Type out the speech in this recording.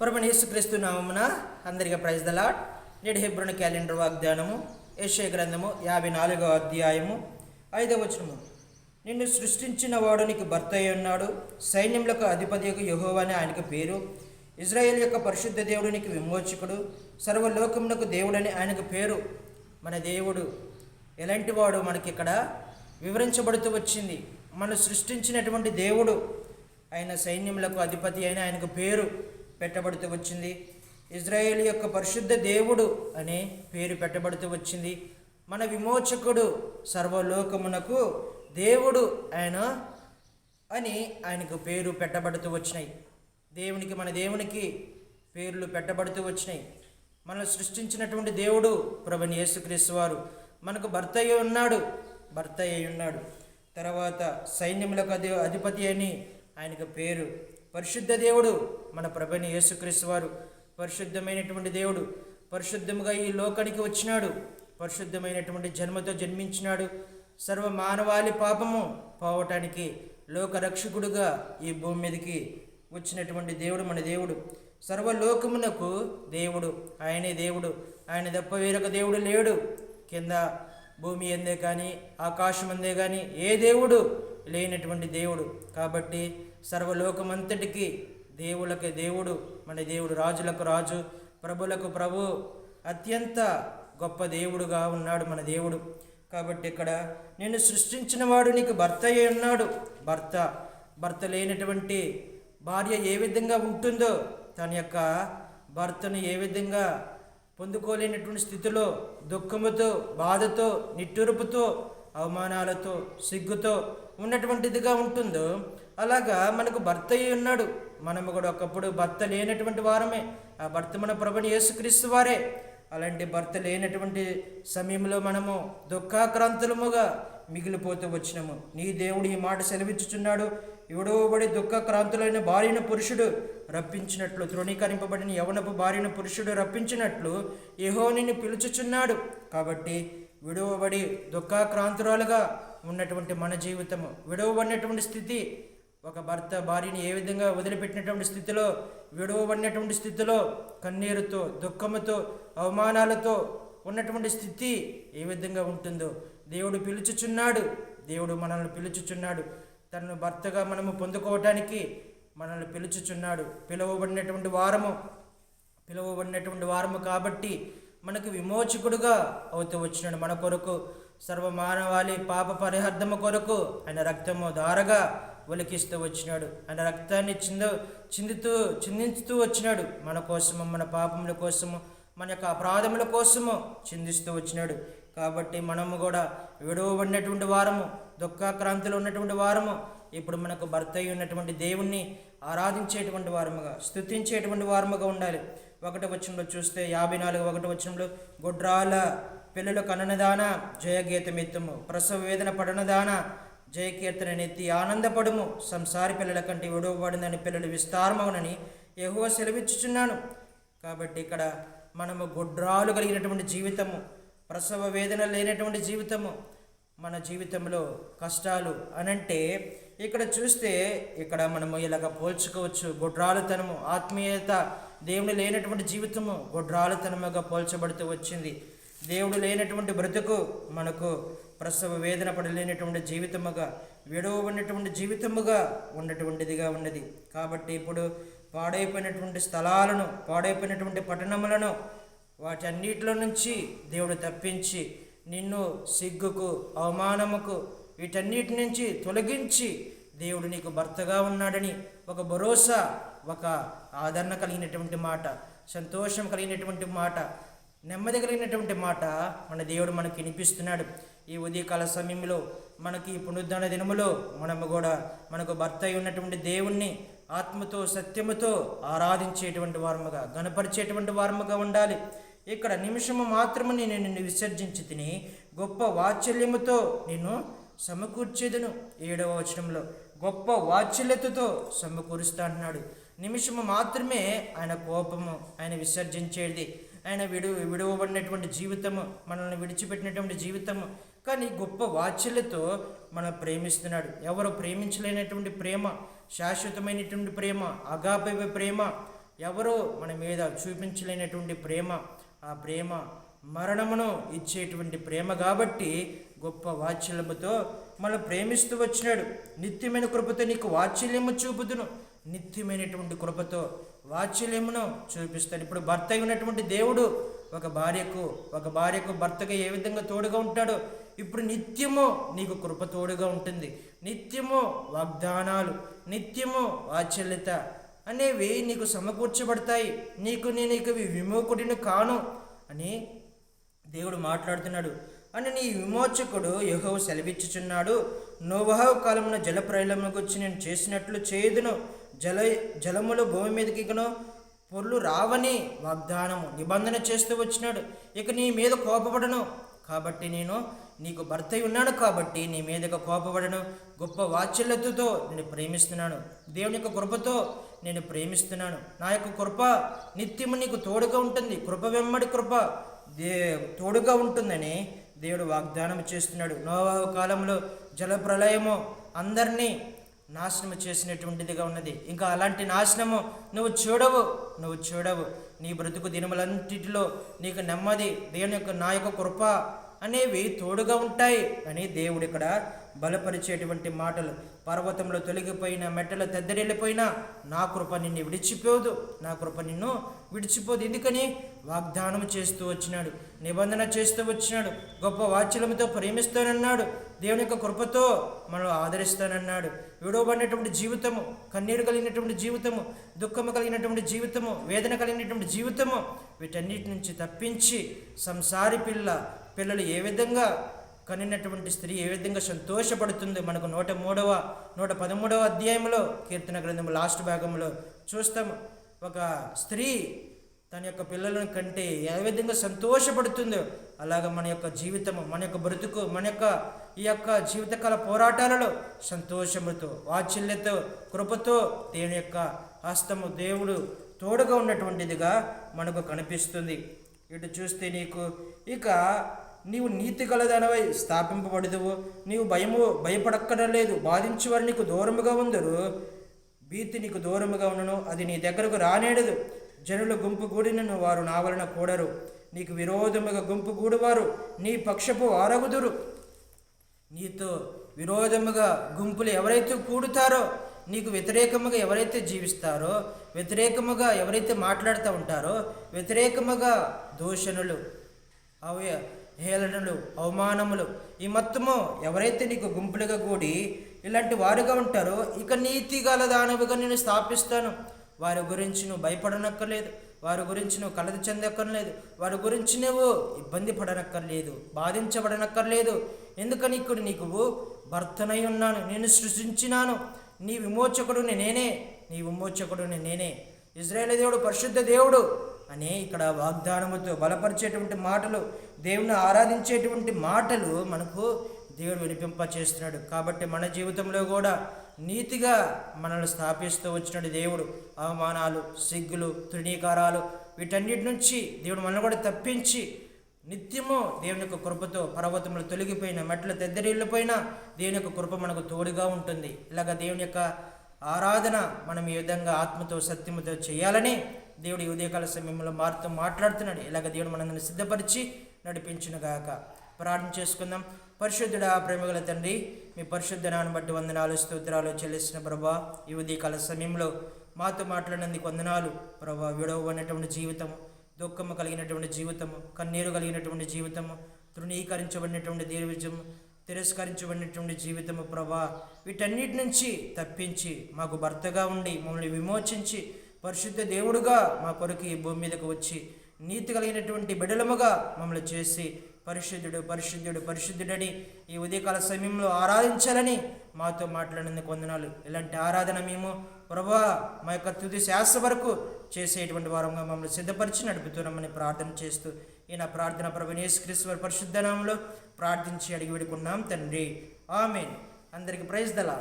ప్రభు యేసుక్రీస్తు నామమున అందరికీ ప్రైజ్ ద లాడ్ నేడు హెబ్రోని క్యాలెండర్ వాగ్దానము యెషయా గ్రంథము యాభై నాలుగో అధ్యాయము ఐదవ వచనము. నిన్ను సృష్టించిన వాడు నీకు భర్త అయి ఉన్నాడు. సైన్యములకు అధిపతియకు యెహోవాని ఆయనకు పేరు. ఇజ్రాయేల్ యొక్క పరిశుద్ధ దేవుడు నీకు విమోచకుడు. సర్వలోకమునకు దేవుడని ఆయనకు పేరు. మన దేవుడు ఎలాంటి వాడు మనకి ఇక్కడ వివరించబడుతూ వచ్చింది. మనం సృష్టించినటువంటి దేవుడు. ఆయన సైన్యములకు అధిపతి అయిన ఆయనకు పేరు. పెట్టబడుతూ వచ్చింది. ఇజ్రాయేల్ యొక్క పరిశుద్ధ దేవుడు అనే పేరు పెట్టబడుతూ వచ్చింది. మన విమోచకుడు సర్వలోకమునకు దేవుడు ఆయన అని ఆయనకు పేరు పెట్టబడుతూ వచ్చినాయి. దేవునికి మన దేవునికి పేర్లు పెట్టబడుతూ వచ్చినాయి. మనల్ని సృష్టించినటువంటి దేవుడు ప్రభుని యేసుక్రీస్తు వారు. మనకు భర్త అయి ఉన్నాడు. భర్త అయి ఉన్నాడు. తర్వాత సైన్యములకు అధి అధిపతి అని ఆయనకు పేరు పరిశుద్ధ దేవుడు మన ప్రభుని యేసుక్రీస్తు వారు పరిశుద్ధమైనటువంటి దేవుడు పరిశుద్ధముగా ఈ లోకానికి వచ్చినాడు పరిశుద్ధమైనటువంటి జన్మతో జన్మించినాడు సర్వ మానవాళి పాపము పోవటానికి లోకరక్షకుడుగా ఈ భూమి మీదకి వచ్చినటువంటి దేవుడు మన దేవుడు. సర్వలోకమునకు దేవుడు ఆయనే దేవుడు ఆయన తప్ప వేరొక దేవుడు లేడు. కింద భూమి ఎందే కానీ ఆకాశం అందే కానీ ఏ దేవుడు లేనటువంటి దేవుడు. కాబట్టి సర్వలోకమంతటికి దేవులకి దేవుడు మన దేవుడు రాజులకు రాజు ప్రభులకు ప్రభు అత్యంత గొప్ప దేవుడుగా ఉన్నాడు మన దేవుడు. కాబట్టి ఇక్కడ నేను సృష్టించిన వాడు నీకు భర్త అయి ఉన్నాడు. భర్త భర్త లేనటువంటి భార్య ఏ విధంగా ఉంటుందో తన యొక్క భర్తను ఏ విధంగా పొందుకోలేనటువంటి స్థితిలో దుఃఖముతో బాధతో నిట్టూర్పుతో అవమానాలతో సిగ్గుతో ఉన్నటువంటిదిగా ఉంటుందో అలాగా మనకు భర్త అయి ఉన్నాడు. మనము కూడా ఒకప్పుడు భర్త లేనటువంటి వారమే. ఆ భర్త మన ప్రభుని యేసుక్రీస్తు వారే. అలాంటి భర్త లేనటువంటి సమయంలో మనము దుఃఖాక్రాంతులముగా మిగిలిపోతూ వచ్చినాము. నీ దేవుడు ఈ మాట సెలవిచ్చుచున్నాడు. ఎవడోబడి దుఃఖక్రాంతులైన భార్యను పురుషుడు రప్పించినట్లు తృణీకరింపబడిన యవనపు భార్యన పురుషుడు రప్పించినట్లు యహోనిని నిన్ను పిలుచుచున్నాడు. కాబట్టి విడవబడి దుఃఖాక్రాంతురాలుగా ఉన్నటువంటి మన జీవితము విడవబడినటువంటి స్థితి ఒక భర్త భార్యని ఏ విధంగా వదిలిపెట్టినటువంటి స్థితిలో విడవబడినటువంటి స్థితిలో కన్నీరుతో దుఃఖముతో అవమానాలతో ఉన్నటువంటి స్థితి ఏ విధంగా ఉంటుందో. దేవుడు పిలుచుచున్నాడు దేవుడు మనల్ని పిలుచుచున్నాడు. తనను భర్తగా మనము పొందుకోవటానికి మనల్ని పిలుచుచున్నాడు. పిలువబడినటువంటి వారము పిలువబడినటువంటి వారము కాబట్టి మనకు విమోచకుడుగా అవుతూ వచ్చినాడు. మన కొరకు సర్వమానవాళి పాప పరిహార్థము కొరకు ఆయన రక్తము దారగా ఒలికిస్తూ వచ్చినాడు. ఆయన రక్తాన్ని చింద చిందుతూ చిందించుతూ వచ్చినాడు. మన కోసము మన పాపముల కోసము మన యొక్క అపరాధముల కోసము చిందిస్తూ వచ్చినాడు. కాబట్టి మనము కూడా విడవబడినటువంటి వారము దుఃఖాక్రాంతిలో ఉన్నటువంటి వారము ఇప్పుడు మనకు భర్త అయి ఉన్నటువంటి దేవుణ్ణి ఆరాధించేటువంటి వారముగా స్తుతించేటువంటి వారముగా ఉండాలి. ఒకటి వచనంలో చూస్తే యాభై నాలుగు ఒకటి వచనంలో గుడ్రాల పిల్లలు కననదాన జయగీతమెత్తుము. ప్రసవ వేదన పడనదాన జయకీర్తన నెత్తి ఆనందపడుము. సంసారి పిల్లల కంటే విడవబడిందని పిల్లలు విస్తారమవునని యెహోవా సెలవిచ్చుచున్నాను. కాబట్టి ఇక్కడ మనము గుడ్రాలు కలిగినటువంటి జీవితము ప్రసవ వేదన లేనటువంటి జీవితము మన జీవితంలో కష్టాలు అనంటే ఇక్కడ చూస్తే ఇక్కడ మనము ఇలాగ పోల్చుకోవచ్చు. గుడ్రాలతనము ఆత్మీయత దేవుని లేనటువంటి జీవితము గుడ్రాలతనముగా పోల్చబడుతూ వచ్చింది. దేవుడు లేనటువంటి బ్రతుకు మనకు ప్రసవ వేదన పడలేనటువంటి జీవితముగా విడవబడినటువంటి జీవితముగా ఉన్నటువంటిదిగా ఉన్నది. కాబట్టి ఇప్పుడు పాడైపోయినటువంటి స్థలాలను పాడైపోయినటువంటి పట్టణములను వాటన్నిటిలో నుంచి దేవుడు తప్పించి నిన్ను సిగ్గుకు అవమానముకు వీటన్నిటి నుంచి తొలగించి దేవుడు నీకు భర్తగా ఉన్నాడని ఒక భరోసా ఒక ఆదరణ కలిగినటువంటి మాట సంతోషం కలిగినటువంటి మాట నెమ్మది కలిగినటువంటి మాట మన దేవుడు మనకి వినిపిస్తున్నాడు. ఈ ఉదయకాల సమయంలో మనకి పునరుద్ధరణ దినములో మనము కూడా మనకు భర్త అయి ఉన్నటువంటి దేవుణ్ణి ఆత్మతో సత్యముతో ఆరాధించేటువంటి వారముగా గనపరిచేటువంటి వారముగా ఉండాలి. ఇక్కడ నిమిషము మాత్రము నేను నిన్ను విసర్జించి తిని గొప్ప వాత్సల్యముతో నేను సమకూర్చేదను ఏడవ వచనంలో. గొప్ప వాత్సల్యతతో సమకూరుస్తా అంటున్నాడు. నిమిషము మాత్రమే ఆయన కోపము ఆయన విసర్జించేది. ఆయన విడు విడవబడినటువంటి జీవితము మనల్ని విడిచిపెట్టినటువంటి జీవితము. కానీ గొప్ప వాత్సల్యతో మనం ప్రేమిస్తున్నాడు. ఎవరు ప్రేమించలేనటువంటి ప్రేమ శాశ్వతమైనటువంటి ప్రేమ అగాపవ ప్రేమ ఎవరో మన మీద చూపించలేనటువంటి ప్రేమ ఆ ప్రేమ మరణమును ఇచ్చేటువంటి ప్రేమ కాబట్టి గొప్ప వాత్సల్యముతో మనం ప్రేమిస్తూ వచ్చినాడు. నిత్యమైన కృపతో నీకు వాత్సల్యము చూపుదును. నిత్యమైనటువంటి కృపతో వాత్సల్యమును చూపిస్తాడు. ఇప్పుడు భర్త ఉన్నటువంటి దేవుడు ఒక భార్యకు ఒక భార్యకు భర్తగా ఏ విధంగా తోడుగా ఉంటాడో ఇప్పుడు నిత్యము నీకు కృప తోడుగా ఉంటుంది. నిత్యము వాగ్దానాలు నిత్యము వాత్సల్యత అనేవి నీకు సమకూర్చబడతాయి. నీకు నేను ఇక విమోకుడిని కాను అని దేవుడు మాట్లాడుతున్నాడు. అని నీ విమోచకుడు యెహోవా సెలవిచ్చుచున్నాడు. నోవహు కాలమున జల వచ్చి నేను చేసినట్లు చేయదును. జల జలములు భూమి మీదకి పొర్లు రావని వాగ్దానము నిబంధన చేస్తూ వచ్చినాడు. ఇక నీ మీద కోపపడను. కాబట్టి నేను నీకు భర్త ఉన్నాను. కాబట్టి నీ మీదకు కోపపడను. గొప్ప వాత్సల్యతతో నేను ప్రేమిస్తున్నాను. దేవుని యొక్క కృపతో నేను ప్రేమిస్తున్నాను. నా యొక్క కృప నిత్యము నీకు తోడుగా ఉంటుంది. కృప వెమ్మడి కృప దే తోడుగా ఉంటుందని దేవుడు వాగ్దానం చేస్తున్నాడు. నోవాహు కాలంలో జల ప్రళయము అందరినీ నాశనము చేసినటువంటిదిగా ఉన్నది. ఇంకా అలాంటి నాశనము నువ్వు చూడవు నువ్వు చూడవు. నీ బ్రతుకు దినములంటిలో నీకు నెమ్మది దేవుని యొక్క నా యొక్క కృప అనేవి తోడుగా ఉంటాయి అని దేవుడు ఇక్కడ బలపరిచేటువంటి మాటలు. పర్వతంలో తొలగిపోయిన మెట్టలు తెద్దరిల్లిపోయినా నా కృప నిన్ను విడిచిపోదు నా కృప నిన్ను విడిచిపోదు. ఎందుకని? వాగ్దానం చేస్తూ వచ్చినాడు నిబంధన చేస్తూ వచ్చినాడు గొప్ప వాచ్యలముతో ప్రేమిస్తానన్నాడు దేవుని యొక్క కృపతో మనం ఆదరిస్తానన్నాడు. విడవబడినటువంటి జీవితము కన్నీరు కలిగినటువంటి జీవితము దుఃఖము కలిగినటువంటి జీవితము వేదన కలిగినటువంటి జీవితము వీటన్నిటి నుంచి తప్పించి సంసారి పిల్ల పిల్లలు ఏ విధంగా కనినటువంటి స్త్రీ ఏ విధంగా సంతోషపడుతుందో? మనకు నూట మూడవ నూట పదమూడవ అధ్యాయంలో కీర్తన గ్రంథము లాస్ట్ భాగంలో చూస్తాము ఒక స్త్రీ తన యొక్క పిల్లలను కంటే ఏ విధంగా సంతోషపడుతుందో అలాగ మన యొక్క జీవితము మన యొక్క బ్రతుకు మన యొక్క ఈ యొక్క జీవితకాల పోరాటాలలో సంతోషముతో వాత్సల్యతో కృపతో దేవుని యొక్క హస్తము దేవుడు తోడుగా ఉన్నటువంటిదిగా మనకు కనిపిస్తుంది. ఇటు చూస్తే నీకు ఇక నీవు నీతి గలదనవై స్థాపింపబడదువు. నీవు భయము భయపడక్కడలేదు బాధించేవారు నీకు దూరముగా ఉందరు. భీతి నీకు దూరముగా ఉన్నను. అది నీ దగ్గరకు రానేడదు. జనుల గుంపు కూడినను వారు నా వలన కూడరు. నీకు విరోధముగా గుంపు కూడువారు నీ పక్షపు ఆరగుదురు. నీతో విరోధముగా గుంపులు ఎవరైతే కూడుతారో నీకు వ్యతిరేకముగా ఎవరైతే జీవిస్తారో వ్యతిరేకముగా ఎవరైతే మాట్లాడుతూ ఉంటారో వ్యతిరేకముగా దూషణలు. అవి హేళనలు అవమానములు ఈ మొత్తము ఎవరైతే నీకు గుంపులుగా కూడి ఇలాంటి వారుగా ఉంటారో ఇక నీతి గల దానవిగా నేను స్థాపిస్తాను. వారి గురించి నువ్వు భయపడనక్కర్లేదు. వారి గురించి నువ్వు కలత చెందక్కర్లేదు. వారి గురించి నువ్వు ఇబ్బంది పడనక్కర్లేదు. బాధించబడనక్కర్లేదు. ఎందుకని ఇక్కడ నీకు భర్తనై ఉన్నాను. నేను సృష్టించినాను నీ విమోచకుడు నేనే. నీ విమోచకుడు నేనే. ఇజ్రాయేల్ దేవుడు పరిశుద్ధ దేవుడు అనే ఇక్కడ వాగ్దానముతో బలపరిచేటువంటి మాటలు దేవుని ఆరాధించేటువంటి మాటలు మనకు దేవుడు వినిపింప చేస్తున్నాడు కాబట్టి మన జీవితంలో కూడా నీతిగా మనల్ని స్థాపిస్తూ వచ్చినాడు దేవుడు అవమానాలు సిగ్గులు తృణీకారాలు వీటన్నిటి నుంచి దేవుడు మనల్ని కూడా తప్పించి నిత్యము దేవుని యొక్క కృపతో పర్వతములు తొలగిపోయిన మెట్ల తెద్దరిల్లిపోయిన దేవుని యొక్క కృప మనకు తోడుగా ఉంటుంది. ఇలాగ దేవుని యొక్క ఆరాధన మనం ఈ విధంగా ఆత్మతో సత్యముతో చేయాలని దేవుడు ఈ ఉదయకాల సమయంలో మారుతూ మాట్లాడుతున్నాడు. ఇలాగ దేవుడు మనల్ని సిద్ధపరిచి నడిపించునుగాక. ప్రార్థన చేసుకుందాం. పరిశుద్ధుడ ప్రేమగల తండ్రి మీ పరిశుద్ధ నాన్న బట్టి వందనాలు స్తోత్రాలు చెల్లిసిన ప్రభా ఈ ఉదయకాల సమయంలో మాతో మాట్లాడినందుకు వందనాలు. ప్రభా విడవబడినటువంటి జీవితము దుఃఖము కలిగినటువంటి జీవితము కన్నీరు కలిగినటువంటి జీవితము తృణీకరించబడినటువంటి దీర్విజము తిరస్కరించబడినటువంటి జీవితము ప్రభా వీటన్నిటి నుంచి తప్పించి మాకు భర్తగా ఉండి మమ్మల్ని విమోచించి పరిశుద్ధ దేవుడుగా మా కొరకు ఈ భూమి మీదకు వచ్చి నీతి కలిగినటువంటి బిడలముగా మమ్మల్ని చేసి పరిశుద్ధుడు పరిశుద్ధుడు పరిశుద్ధుడని ఈ ఉదయకాల సమయంలో ఆరాధించాలని మాతో మాట్లాడినందుకు వందనాలు. ఇలాంటి ఆరాధన మేము ప్రభా మా యొక్క తుది శాస్త్ర వరకు చేసేటువంటి వారంగా మమ్మల్ని సిద్ధపరిచి నడుపుతున్నామని ప్రార్థన చేస్తూ ఈ నా ప్రార్థన ప్రభు యేసుక్రీశ్వర పరిశుద్ధ నామంలో ప్రార్థించి అడిగి పెడుకున్నాం తండ్రి. ఆమె అందరికి ప్రైజ్ దలా